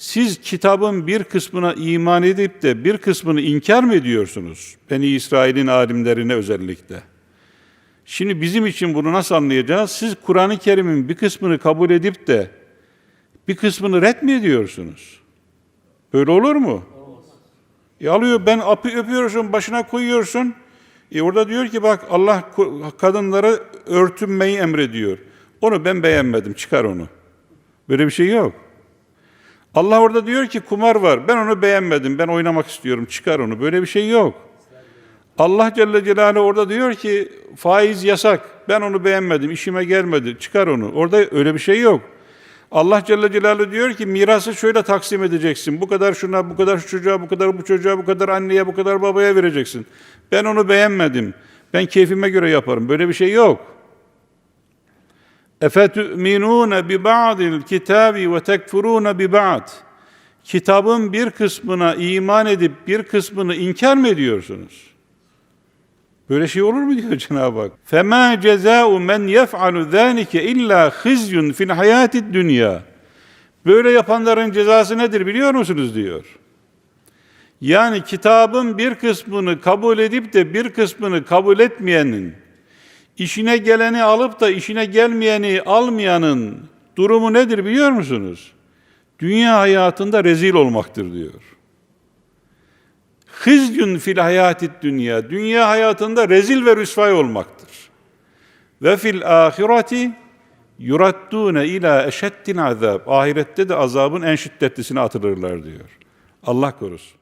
Siz kitabın bir kısmına iman edip de bir kısmını inkar mı ediyorsunuz? Beni İsrail'in alimlerine özellikle. Şimdi bizim için bunu nasıl anlayacağız? Siz Kur'an-ı Kerim'in bir kısmını kabul edip de bir kısmını ret mi ediyorsunuz? Böyle olur mu? E alıyor ben apı öpüyorsun, başına koyuyorsun. E orada diyor ki bak Allah kadınlara örtünmeyi emrediyor. Onu ben beğenmedim, çıkar onu. Böyle bir şey yok. Allah orada diyor ki kumar var. Ben onu beğenmedim. Ben oynamak istiyorum. Çıkar onu. Böyle bir şey yok. Allah Celle Celaluhu orada diyor ki faiz yasak. Ben onu beğenmedim. işime gelmedi. Çıkar onu. Orada öyle bir şey yok. Allah Celle Celaluhu diyor ki mirası şöyle taksim edeceksin. Bu kadar şuna, bu kadar şu çocuğa, bu kadar bu çocuğa, bu kadar anneye, bu kadar babaya vereceksin. Ben onu beğenmedim. Ben keyfime göre yaparım. Böyle bir şey yok. اَفَتُؤْمِنُونَ بِبَعْضِ الْكِتَابِ وَتَكْفُرُونَ بِبَعْضِ Kitabın bir kısmına iman edip bir kısmını inkar mı ediyorsunuz? Böyle şey olur mu diyor Cenab-ı Hak. فَمَا جَزَاءُ مَنْ يَفْعَلُ ذَٰلِكَ اِلَّا خِزْيٌ فِي الْحَيَاةِ الدُّنْيَا Böyle yapanların cezası nedir biliyor musunuz diyor. Yani kitabın bir kısmını kabul edip de bir kısmını kabul etmeyenin, işine geleni alıp da işine gelmeyeni almayanın durumu nedir biliyor musunuz? Dünya hayatında rezil olmaktır diyor. Hızyun fil hayatit dünya. Dünya hayatında rezil ve rüsvay olmaktır. Ve fil ahireti yurattune ila eşeddin azab. Ahirette de azabın en şiddetlisine atılırlar diyor. Allah korusun.